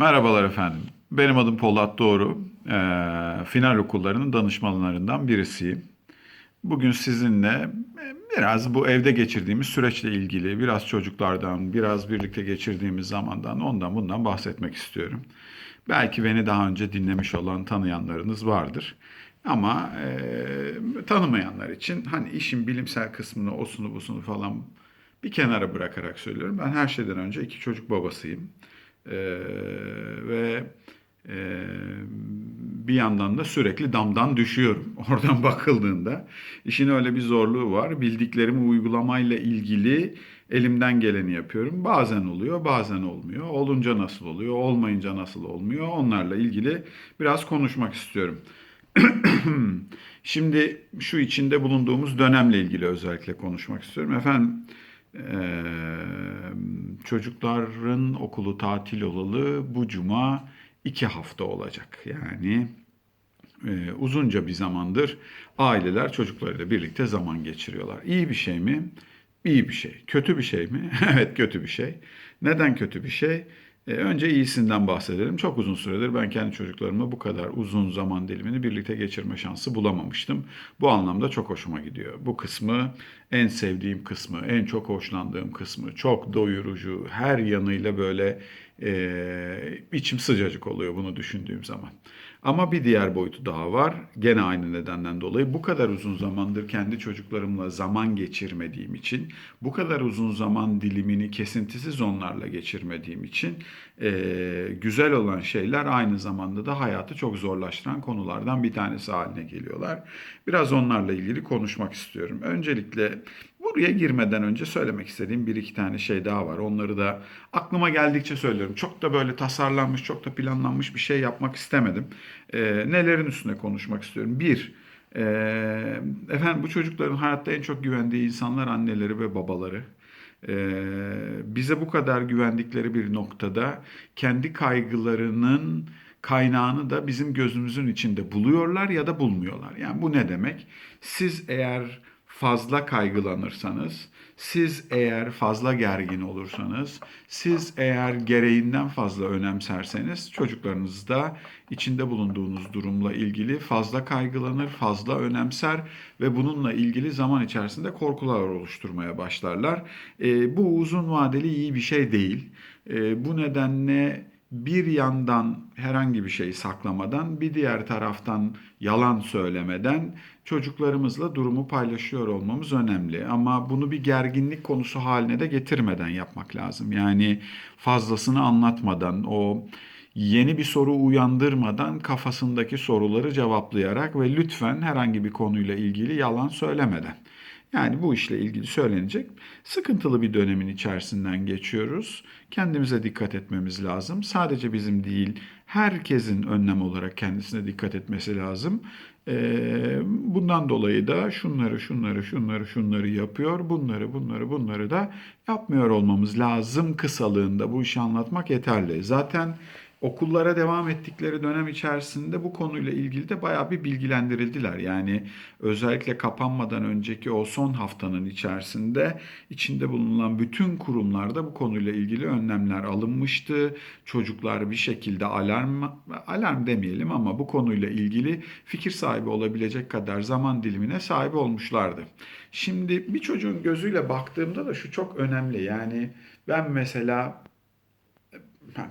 Merhabalar efendim. Benim adım Polat Doğru. Ee, final okullarının danışmanlarından birisiyim. Bugün sizinle e, biraz bu evde geçirdiğimiz süreçle ilgili, biraz çocuklardan, biraz birlikte geçirdiğimiz zamandan, ondan bundan bahsetmek istiyorum. Belki beni daha önce dinlemiş olan tanıyanlarınız vardır. Ama e, tanımayanlar için hani işin bilimsel kısmını, osunu busunu falan bir kenara bırakarak söylüyorum. Ben her şeyden önce iki çocuk babasıyım. Ee, ve e, bir yandan da sürekli damdan düşüyorum. Oradan bakıldığında işin öyle bir zorluğu var. Bildiklerimi uygulamayla ilgili elimden geleni yapıyorum. Bazen oluyor, bazen olmuyor. Olunca nasıl oluyor, olmayınca nasıl olmuyor? Onlarla ilgili biraz konuşmak istiyorum. Şimdi şu içinde bulunduğumuz dönemle ilgili özellikle konuşmak istiyorum. Efendim eee, çocukların okulu tatil olalı bu cuma iki hafta olacak. Yani eee, uzunca bir zamandır aileler çocuklarıyla birlikte zaman geçiriyorlar. İyi bir şey mi? İyi bir şey. Kötü bir şey mi? Evet kötü bir şey. Neden kötü bir şey? E, önce iyisinden bahsedelim. Çok uzun süredir ben kendi çocuklarımla bu kadar uzun zaman dilimini birlikte geçirme şansı bulamamıştım. Bu anlamda çok hoşuma gidiyor. Bu kısmı en sevdiğim kısmı, en çok hoşlandığım kısmı. Çok doyurucu, her yanıyla böyle e, içim sıcacık oluyor bunu düşündüğüm zaman. Ama bir diğer boyutu daha var. Gene aynı nedenden dolayı bu kadar uzun zamandır kendi çocuklarımla zaman geçirmediğim için, bu kadar uzun zaman dilimini kesintisiz onlarla geçirmediğim için eee, güzel olan şeyler aynı zamanda da hayatı çok zorlaştıran konulardan bir tanesi haline geliyorlar. Biraz onlarla ilgili konuşmak istiyorum. Öncelikle Buraya girmeden önce söylemek istediğim bir iki tane şey daha var. Onları da aklıma geldikçe söylüyorum. Çok da böyle tasarlanmış, çok da planlanmış bir şey yapmak istemedim. Ee, nelerin üstüne konuşmak istiyorum. Bir, e, efendim bu çocukların hayatta en çok güvendiği insanlar anneleri ve babaları. Ee, bize bu kadar güvendikleri bir noktada kendi kaygılarının kaynağını da bizim gözümüzün içinde buluyorlar ya da bulmuyorlar. Yani bu ne demek? Siz eğer fazla kaygılanırsanız, siz eğer fazla gergin olursanız, siz eğer gereğinden fazla önemserseniz çocuklarınız da içinde bulunduğunuz durumla ilgili fazla kaygılanır, fazla önemser ve bununla ilgili zaman içerisinde korkular oluşturmaya başlarlar. E, bu uzun vadeli iyi bir şey değil. E, bu nedenle bir yandan herhangi bir şey saklamadan, bir diğer taraftan yalan söylemeden çocuklarımızla durumu paylaşıyor olmamız önemli. Ama bunu bir gerginlik konusu haline de getirmeden yapmak lazım. Yani fazlasını anlatmadan, o yeni bir soru uyandırmadan kafasındaki soruları cevaplayarak ve lütfen herhangi bir konuyla ilgili yalan söylemeden. Yani bu işle ilgili söylenecek sıkıntılı bir dönemin içerisinden geçiyoruz. Kendimize dikkat etmemiz lazım. Sadece bizim değil, herkesin önlem olarak kendisine dikkat etmesi lazım. Ee, bundan dolayı da şunları, şunları, şunları, şunları yapıyor, bunları, bunları, bunları da yapmıyor olmamız lazım kısalığında. Bu işi anlatmak yeterli. Zaten okullara devam ettikleri dönem içerisinde bu konuyla ilgili de bayağı bir bilgilendirildiler. Yani özellikle kapanmadan önceki o son haftanın içerisinde içinde bulunan bütün kurumlarda bu konuyla ilgili önlemler alınmıştı. Çocuklar bir şekilde alarm alarm demeyelim ama bu konuyla ilgili fikir sahibi olabilecek kadar zaman dilimine sahip olmuşlardı. Şimdi bir çocuğun gözüyle baktığımda da şu çok önemli. Yani ben mesela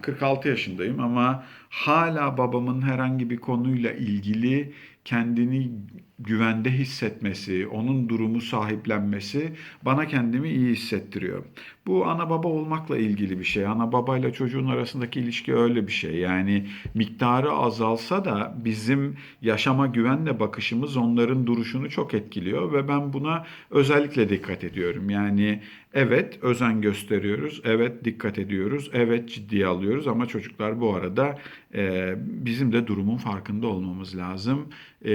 46 yaşındayım ama hala babamın herhangi bir konuyla ilgili kendini güvende hissetmesi, onun durumu sahiplenmesi bana kendimi iyi hissettiriyor. Bu ana baba olmakla ilgili bir şey. Ana babayla çocuğun arasındaki ilişki öyle bir şey. Yani miktarı azalsa da bizim yaşama güvenle bakışımız onların duruşunu çok etkiliyor ve ben buna özellikle dikkat ediyorum. Yani evet özen gösteriyoruz, evet dikkat ediyoruz, evet ciddiye alıyoruz ama çocuklar bu arada bizim de durumun farkında olmamız lazım E,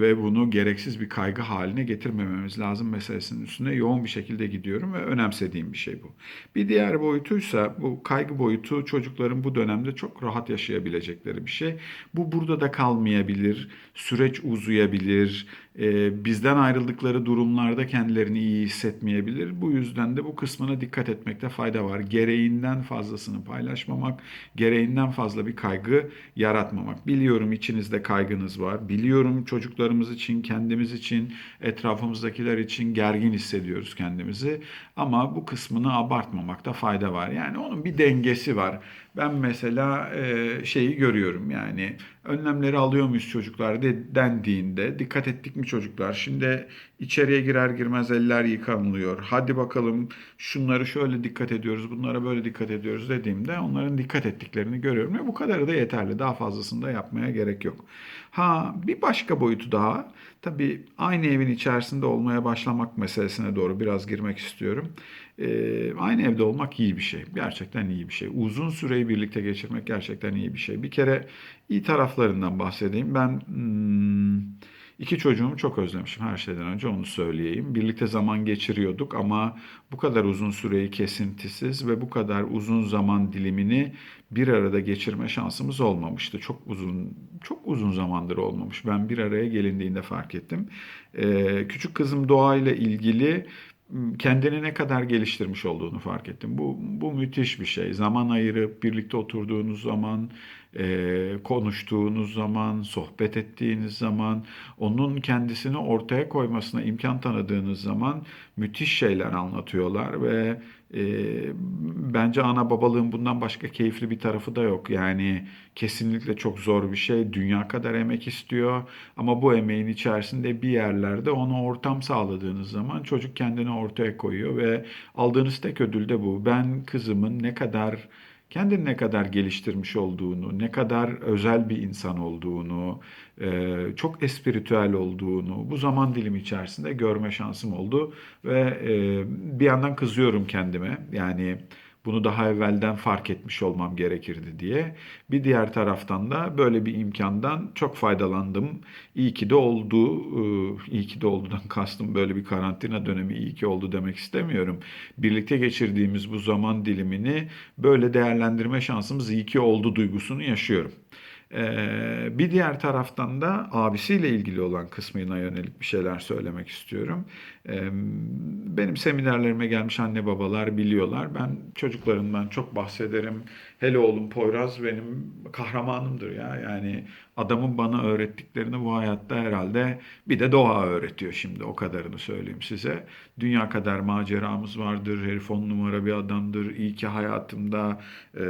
ve bunu gereksiz bir kaygı haline getirmememiz lazım meselesinin üstüne yoğun bir şekilde gidiyorum ve önemsediğim bir şey bu. Bir diğer boyutuysa bu kaygı boyutu çocukların bu dönemde çok rahat yaşayabilecekleri bir şey. Bu burada da kalmayabilir, süreç uzayabilir, e, bizden ayrıldıkları durumlarda kendilerini iyi hissetmeyebilir. Bu yüzden de bu kısmına dikkat etmekte fayda var. Gereğinden fazlasını paylaşmamak, gereğinden fazla bir kaygı yaratmamak. Biliyorum içinizde kaygınız var. Biliyorum çocuklarımız için, kendimiz için, etrafımızdakiler için gergin hissediyoruz kendimizi. Ama bu kısmını abartmamakta fayda var. Yani onun bir dengesi var. Ben mesela e, şeyi görüyorum yani önlemleri alıyor muyuz çocuklar de, dendiğinde dikkat ettik mi çocuklar? Şimdi içeriye girer girmez eller yıkanılıyor. Hadi bakalım şunları şöyle dikkat ediyoruz, bunlara böyle dikkat ediyoruz dediğimde onların dikkat ettiklerini görüyorum. Ve bu kadarı da yeterli. Daha fazlasını da yapmaya gerek yok. Ha bir başka boyutu daha. Tabii aynı evin içerisinde olmaya başlamak meselesine doğru biraz girmek istiyorum. Ee, aynı evde olmak iyi bir şey. Gerçekten iyi bir şey. Uzun süreyi birlikte geçirmek gerçekten iyi bir şey. Bir kere iyi taraflarından bahsedeyim. Ben hmm, iki çocuğumu çok özlemişim her şeyden önce onu söyleyeyim. Birlikte zaman geçiriyorduk ama bu kadar uzun süreyi kesintisiz ve bu kadar uzun zaman dilimini bir arada geçirme şansımız olmamıştı. Çok uzun çok uzun zamandır olmamış. Ben bir araya gelindiğinde fark ettim. Ee, küçük kızım doğayla ilgili kendini ne kadar geliştirmiş olduğunu fark ettim. Bu, bu müthiş bir şey. Zaman ayırıp birlikte oturduğunuz zaman, e, konuştuğunuz zaman, sohbet ettiğiniz zaman, onun kendisini ortaya koymasına imkan tanıdığınız zaman müthiş şeyler anlatıyorlar ve e, bence ana babalığın bundan başka keyifli bir tarafı da yok. Yani kesinlikle çok zor bir şey. Dünya kadar emek istiyor ama bu emeğin içerisinde bir yerlerde ona ortam sağladığınız zaman çocuk kendini ortaya koyuyor ve aldığınız tek ödül de bu. Ben kızımın ne kadar kendini ne kadar geliştirmiş olduğunu, ne kadar özel bir insan olduğunu, e, çok espiritüel olduğunu bu zaman dilimi içerisinde görme şansım oldu ve e, bir yandan kızıyorum kendime. Yani bunu daha evvelden fark etmiş olmam gerekirdi diye. Bir diğer taraftan da böyle bir imkandan çok faydalandım. İyi ki de oldu. İyi ki de oldudan kastım böyle bir karantina dönemi iyi ki oldu demek istemiyorum. Birlikte geçirdiğimiz bu zaman dilimini böyle değerlendirme şansımız iyi ki oldu duygusunu yaşıyorum. Ee, bir diğer taraftan da abisiyle ilgili olan kısmına yönelik bir şeyler söylemek istiyorum. Benim seminerlerime gelmiş anne babalar biliyorlar. Ben çocuklarımdan çok bahsederim. Hele oğlum Poyraz benim kahramanımdır ya. Yani adamın bana öğrettiklerini bu hayatta herhalde bir de doğa öğretiyor şimdi o kadarını söyleyeyim size. Dünya kadar maceramız vardır. Herif on numara bir adamdır. İyi ki hayatımda e,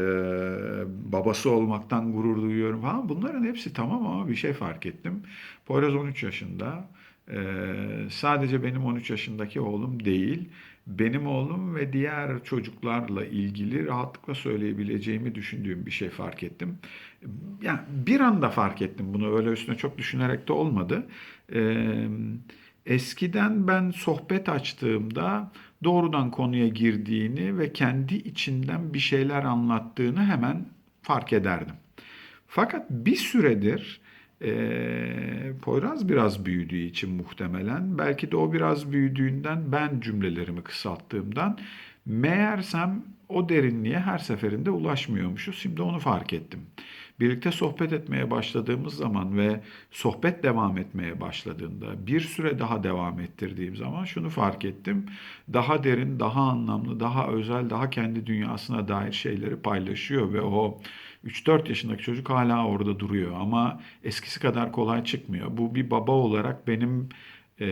babası olmaktan gurur duyuyorum falan. Bunların hepsi tamam ama bir şey fark ettim. Poyraz 13 yaşında. Ee, sadece benim 13 yaşındaki oğlum değil, benim oğlum ve diğer çocuklarla ilgili rahatlıkla söyleyebileceğimi düşündüğüm bir şey fark ettim. Yani bir anda fark ettim bunu öyle üstüne çok düşünerek de olmadı. Ee, eskiden ben sohbet açtığımda doğrudan konuya girdiğini ve kendi içinden bir şeyler anlattığını hemen fark ederdim. Fakat bir süredir e, Poyraz biraz büyüdüğü için muhtemelen, belki de o biraz büyüdüğünden ben cümlelerimi kısalttığımdan meğersem o derinliğe her seferinde ulaşmıyormuşuz. Şimdi onu fark ettim. Birlikte sohbet etmeye başladığımız zaman ve sohbet devam etmeye başladığında bir süre daha devam ettirdiğim zaman şunu fark ettim. Daha derin, daha anlamlı, daha özel, daha kendi dünyasına dair şeyleri paylaşıyor ve o 3-4 yaşındaki çocuk hala orada duruyor ama eskisi kadar kolay çıkmıyor. Bu bir baba olarak benim e,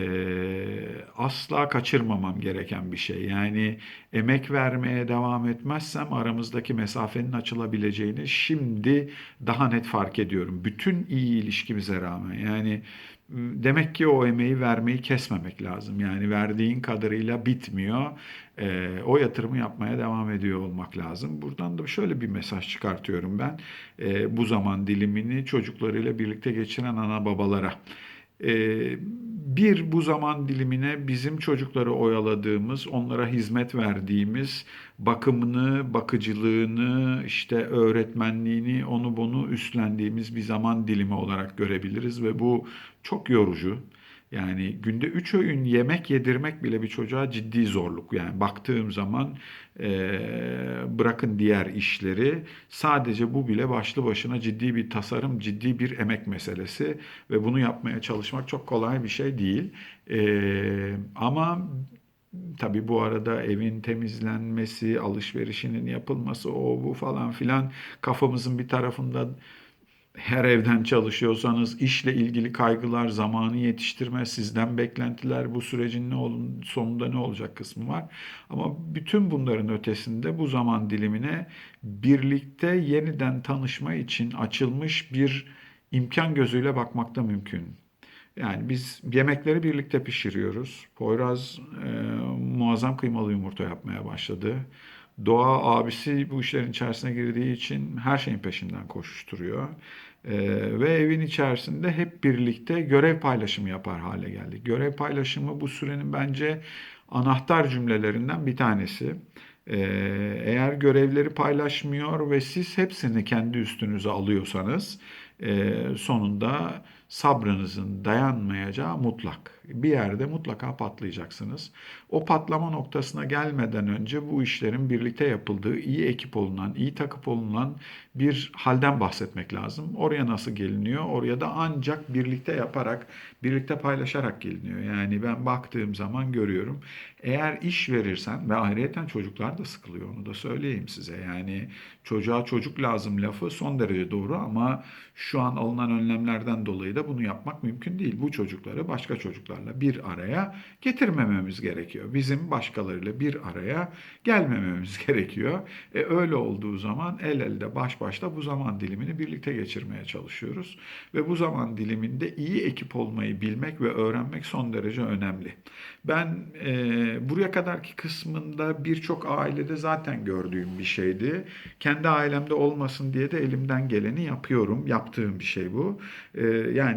asla kaçırmamam gereken bir şey. Yani emek vermeye devam etmezsem aramızdaki mesafenin açılabileceğini şimdi daha net fark ediyorum. Bütün iyi ilişkimize rağmen. Yani demek ki o emeği vermeyi kesmemek lazım. Yani verdiğin kadarıyla bitmiyor. E, o yatırımı yapmaya devam ediyor olmak lazım. Buradan da şöyle bir mesaj çıkartıyorum ben. E, bu zaman dilimini çocuklarıyla birlikte geçiren ana babalara. Ee, bir bu zaman dilimine bizim çocukları oyaladığımız, onlara hizmet verdiğimiz, bakımını, bakıcılığını, işte öğretmenliğini, onu bunu üstlendiğimiz bir zaman dilimi olarak görebiliriz ve bu çok yorucu. Yani günde 3 öğün yemek yedirmek bile bir çocuğa ciddi zorluk. Yani baktığım zaman e, bırakın diğer işleri sadece bu bile başlı başına ciddi bir tasarım, ciddi bir emek meselesi ve bunu yapmaya çalışmak çok kolay bir şey değil. E, ama Tabii bu arada evin temizlenmesi, alışverişinin yapılması, o bu falan filan kafamızın bir tarafında her evden çalışıyorsanız işle ilgili kaygılar, zamanı yetiştirme, sizden beklentiler, bu sürecin ne olun, sonunda ne olacak kısmı var. Ama bütün bunların ötesinde bu zaman dilimine birlikte yeniden tanışma için açılmış bir imkan gözüyle bakmak da mümkün. Yani biz yemekleri birlikte pişiriyoruz. Poyraz e, muazzam kıymalı yumurta yapmaya başladı. Doğa abisi bu işlerin içerisine girdiği için her şeyin peşinden koşuşturuyor. E, ve evin içerisinde hep birlikte görev paylaşımı yapar hale geldik. Görev paylaşımı bu sürenin bence anahtar cümlelerinden bir tanesi. E, eğer görevleri paylaşmıyor ve siz hepsini kendi üstünüze alıyorsanız e, sonunda sabrınızın dayanmayacağı mutlak. Bir yerde mutlaka patlayacaksınız. O patlama noktasına gelmeden önce bu işlerin birlikte yapıldığı, iyi ekip olunan, iyi takıp olunan bir halden bahsetmek lazım. Oraya nasıl geliniyor? Oraya da ancak birlikte yaparak, birlikte paylaşarak geliniyor. Yani ben baktığım zaman görüyorum. Eğer iş verirsen ve ayrıyeten çocuklar da sıkılıyor onu da söyleyeyim size. Yani çocuğa çocuk lazım lafı son derece doğru ama şu an alınan önlemlerden dolayı da bunu yapmak mümkün değil. Bu çocukları başka çocuklarla bir araya getirmememiz gerekiyor. Bizim başkalarıyla bir araya gelmememiz gerekiyor. E öyle olduğu zaman el elde baş başta bu zaman dilimini birlikte geçirmeye çalışıyoruz. Ve bu zaman diliminde iyi ekip olmayı bilmek ve öğrenmek son derece önemli. Ben e, buraya kadarki kısmında birçok ailede zaten gördüğüm bir şeydi. Kendi ailemde olmasın diye de elimden geleni yapıyorum. Yaptığım bir şey bu. E, yani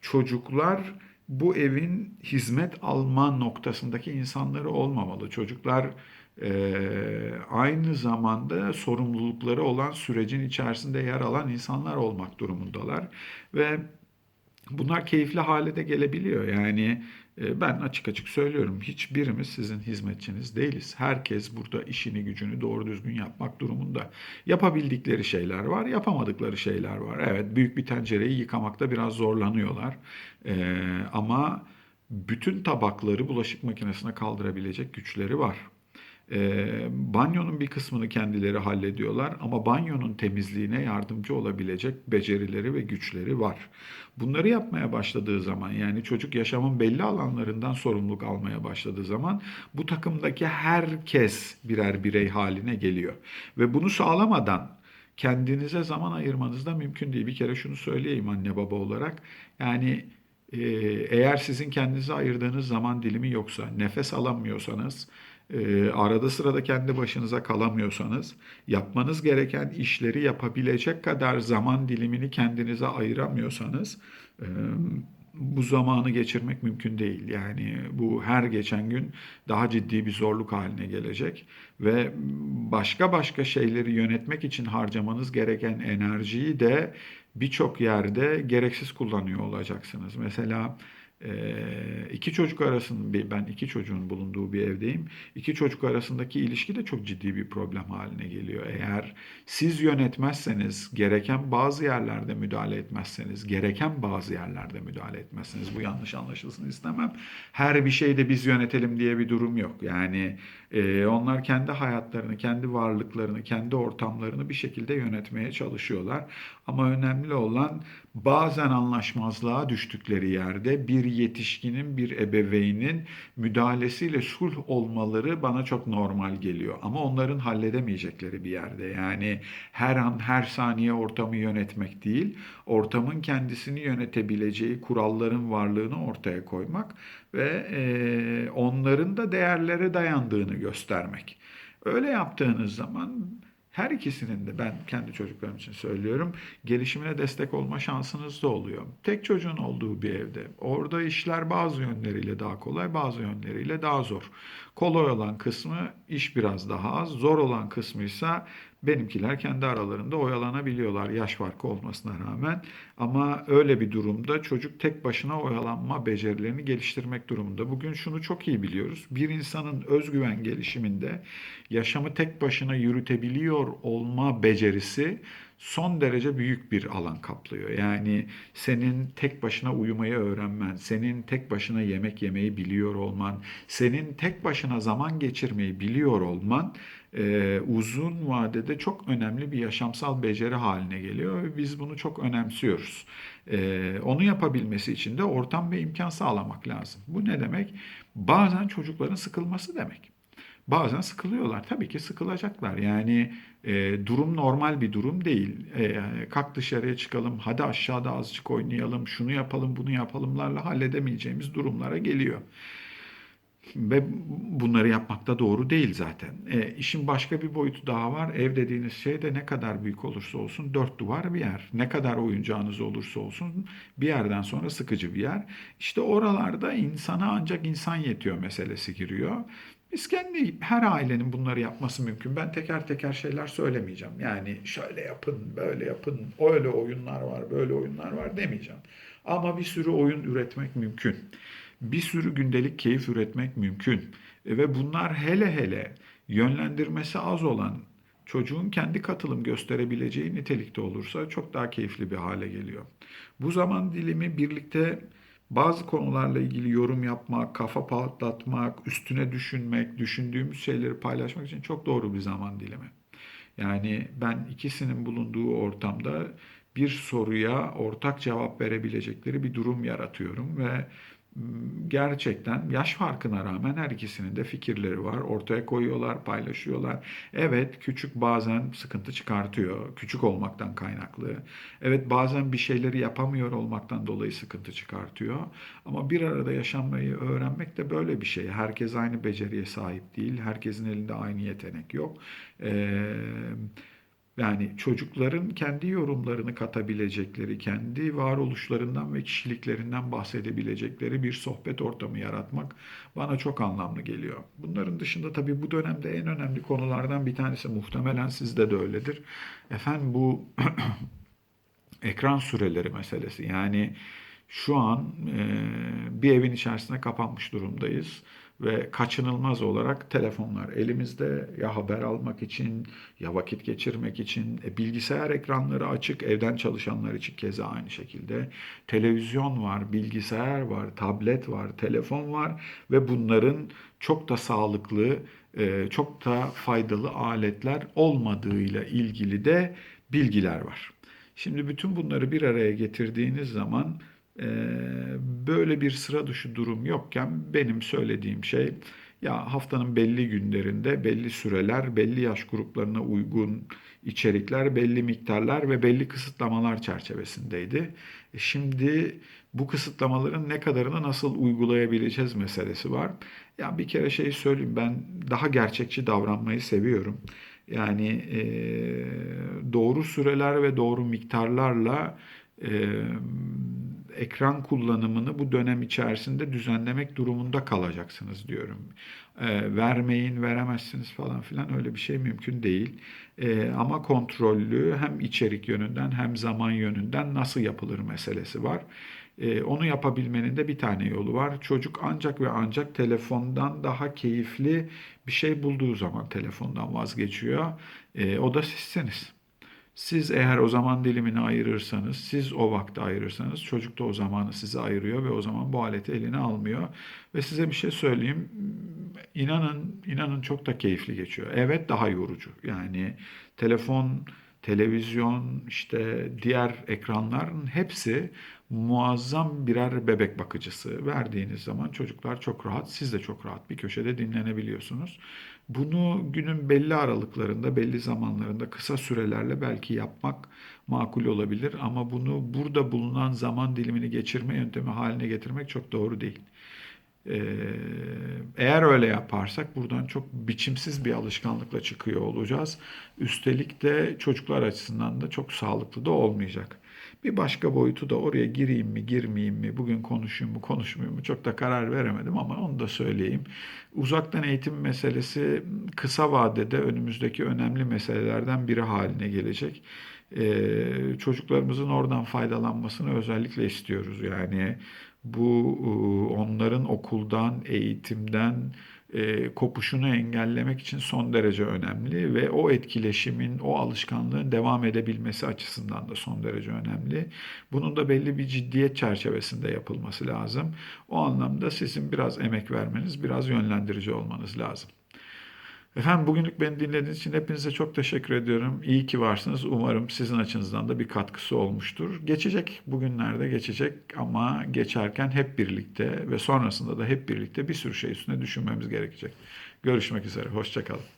çocuklar bu evin hizmet alma noktasındaki insanları olmamalı. Çocuklar e, aynı zamanda sorumlulukları olan sürecin içerisinde yer alan insanlar olmak durumundalar ve bunlar keyifli hale de gelebiliyor. Yani e, ben açık açık söylüyorum hiçbirimiz sizin hizmetçiniz değiliz. Herkes burada işini gücünü doğru düzgün yapmak durumunda. Yapabildikleri şeyler var, yapamadıkları şeyler var. Evet büyük bir tencereyi yıkamakta biraz zorlanıyorlar. E, ama bütün tabakları bulaşık makinesine kaldırabilecek güçleri var. E, banyonun bir kısmını kendileri hallediyorlar ama banyonun temizliğine yardımcı olabilecek becerileri ve güçleri var. Bunları yapmaya başladığı zaman yani çocuk yaşamın belli alanlarından sorumluluk almaya başladığı zaman bu takımdaki herkes birer birey haline geliyor. Ve bunu sağlamadan kendinize zaman ayırmanız da mümkün değil. Bir kere şunu söyleyeyim anne baba olarak. Yani e, eğer sizin kendinize ayırdığınız zaman dilimi yoksa, nefes alamıyorsanız, e, arada sırada kendi başınıza kalamıyorsanız, yapmanız gereken işleri yapabilecek kadar zaman dilimini kendinize ayıramıyorsanız, e, bu zamanı geçirmek mümkün değil. Yani bu her geçen gün daha ciddi bir zorluk haline gelecek ve başka başka şeyleri yönetmek için harcamanız gereken enerjiyi de birçok yerde gereksiz kullanıyor olacaksınız. Mesela ee, iki çocuk arasında ben iki çocuğun bulunduğu bir evdeyim. İki çocuk arasındaki ilişki de çok ciddi bir problem haline geliyor. Eğer siz yönetmezseniz, gereken bazı yerlerde müdahale etmezseniz, gereken bazı yerlerde müdahale etmezseniz bu yanlış anlaşılsın istemem. Her bir şeyde biz yönetelim diye bir durum yok. Yani e, onlar kendi hayatlarını, kendi varlıklarını, kendi ortamlarını bir şekilde yönetmeye çalışıyorlar. Ama önemli olan bazen anlaşmazlığa düştükleri yerde bir yetişkinin, bir ebeveynin müdahalesiyle sulh olmaları bana çok normal geliyor. Ama onların halledemeyecekleri bir yerde. Yani her an her saniye ortamı yönetmek değil, ortamın kendisini yönetebileceği kuralların varlığını ortaya koymak ve e, onların da değerlere dayandığını göstermek. Öyle yaptığınız zaman her ikisinin de ben kendi çocuklarım için söylüyorum gelişimine destek olma şansınız da oluyor. Tek çocuğun olduğu bir evde orada işler bazı yönleriyle daha kolay bazı yönleriyle daha zor. Kolay olan kısmı iş biraz daha az zor olan kısmı ise Benimkiler kendi aralarında oyalanabiliyorlar yaş farkı olmasına rağmen. Ama öyle bir durumda çocuk tek başına oyalanma becerilerini geliştirmek durumunda. Bugün şunu çok iyi biliyoruz. Bir insanın özgüven gelişiminde yaşamı tek başına yürütebiliyor olma becerisi son derece büyük bir alan kaplıyor. Yani senin tek başına uyumayı öğrenmen, senin tek başına yemek yemeyi biliyor olman, senin tek başına zaman geçirmeyi biliyor olman e, uzun vadede çok önemli bir yaşamsal beceri haline geliyor ve biz bunu çok önemsiyoruz. E, onu yapabilmesi için de ortam ve imkan sağlamak lazım. Bu ne demek? Bazen çocukların sıkılması demek. Bazen sıkılıyorlar. Tabii ki sıkılacaklar. Yani e, durum normal bir durum değil. E, kalk dışarıya çıkalım, hadi aşağıda azıcık oynayalım, şunu yapalım, bunu yapalımlarla halledemeyeceğimiz durumlara geliyor. Ve bunları yapmak da doğru değil zaten. E, işin başka bir boyutu daha var. Ev dediğiniz şey de ne kadar büyük olursa olsun dört duvar bir yer. Ne kadar oyuncağınız olursa olsun bir yerden sonra sıkıcı bir yer. İşte oralarda insana ancak insan yetiyor meselesi giriyor. Biz kendi her ailenin bunları yapması mümkün. Ben teker teker şeyler söylemeyeceğim. Yani şöyle yapın, böyle yapın, öyle oyunlar var, böyle oyunlar var demeyeceğim. Ama bir sürü oyun üretmek mümkün. Bir sürü gündelik keyif üretmek mümkün. E, Ve bunlar hele hele yönlendirmesi az olan çocuğun kendi katılım gösterebileceği nitelikte olursa çok daha keyifli bir hale geliyor. Bu zaman dilimi birlikte bazı konularla ilgili yorum yapmak, kafa patlatmak, üstüne düşünmek, düşündüğümüz şeyleri paylaşmak için çok doğru bir zaman dilimi. Yani ben ikisinin bulunduğu ortamda bir soruya ortak cevap verebilecekleri bir durum yaratıyorum ve gerçekten yaş farkına rağmen her ikisinin de fikirleri var. Ortaya koyuyorlar, paylaşıyorlar. Evet küçük bazen sıkıntı çıkartıyor. Küçük olmaktan kaynaklı. Evet bazen bir şeyleri yapamıyor olmaktan dolayı sıkıntı çıkartıyor. Ama bir arada yaşanmayı öğrenmek de böyle bir şey. Herkes aynı beceriye sahip değil. Herkesin elinde aynı yetenek yok. Ee, yani çocukların kendi yorumlarını katabilecekleri, kendi varoluşlarından ve kişiliklerinden bahsedebilecekleri bir sohbet ortamı yaratmak bana çok anlamlı geliyor. Bunların dışında tabii bu dönemde en önemli konulardan bir tanesi muhtemelen sizde de öyledir. Efendim bu ekran süreleri meselesi. Yani şu an e, bir evin içerisine kapanmış durumdayız ve kaçınılmaz olarak telefonlar elimizde. Ya haber almak için ya vakit geçirmek için. E, bilgisayar ekranları açık evden çalışanlar için keza aynı şekilde. Televizyon var bilgisayar var tablet var telefon var ve bunların çok da sağlıklı e, çok da faydalı aletler olmadığıyla ilgili de bilgiler var. Şimdi bütün bunları bir araya getirdiğiniz zaman böyle bir sıra dışı durum yokken benim söylediğim şey ya haftanın belli günlerinde belli süreler, belli yaş gruplarına uygun içerikler, belli miktarlar ve belli kısıtlamalar çerçevesindeydi. E, Şimdi bu kısıtlamaların ne kadarını nasıl uygulayabileceğiz meselesi var. Ya bir kere şey söyleyeyim ben daha gerçekçi davranmayı seviyorum. Yani e, doğru süreler ve doğru miktarlarla e, ekran kullanımını bu dönem içerisinde düzenlemek durumunda kalacaksınız diyorum. E, vermeyin, veremezsiniz falan filan öyle bir şey mümkün değil. E, ama kontrollü hem içerik yönünden hem zaman yönünden nasıl yapılır meselesi var. E, onu yapabilmenin de bir tane yolu var. Çocuk ancak ve ancak telefondan daha keyifli bir şey bulduğu zaman telefondan vazgeçiyor. E, o da sizsiniz. Siz eğer o zaman dilimini ayırırsanız, siz o vakti ayırırsanız çocuk da o zamanı size ayırıyor ve o zaman bu aleti eline almıyor. Ve size bir şey söyleyeyim, inanın, inanın çok da keyifli geçiyor. Evet daha yorucu. Yani telefon, televizyon, işte diğer ekranların hepsi muazzam birer bebek bakıcısı. Verdiğiniz zaman çocuklar çok rahat, siz de çok rahat bir köşede dinlenebiliyorsunuz. Bunu günün belli aralıklarında, belli zamanlarında kısa sürelerle belki yapmak makul olabilir ama bunu burada bulunan zaman dilimini geçirme yöntemi haline getirmek çok doğru değil. Ee, eğer öyle yaparsak buradan çok biçimsiz bir alışkanlıkla çıkıyor olacağız. Üstelik de çocuklar açısından da çok sağlıklı da olmayacak. Bir başka boyutu da oraya gireyim mi, girmeyeyim mi, bugün konuşayım mı, konuşmayayım mı çok da karar veremedim ama onu da söyleyeyim. Uzaktan eğitim meselesi kısa vadede önümüzdeki önemli meselelerden biri haline gelecek. Ee, çocuklarımızın oradan faydalanmasını özellikle istiyoruz. Yani bu onların okuldan, eğitimden e, kopuşunu engellemek için son derece önemli ve o etkileşimin, o alışkanlığın devam edebilmesi açısından da son derece önemli. Bunun da belli bir ciddiyet çerçevesinde yapılması lazım. O anlamda sizin biraz emek vermeniz, biraz yönlendirici olmanız lazım. Efendim bugünlük beni dinlediğiniz için hepinize çok teşekkür ediyorum. İyi ki varsınız. Umarım sizin açınızdan da bir katkısı olmuştur. Geçecek, bugünlerde geçecek ama geçerken hep birlikte ve sonrasında da hep birlikte bir sürü şey üstüne düşünmemiz gerekecek. Görüşmek üzere, hoşçakalın.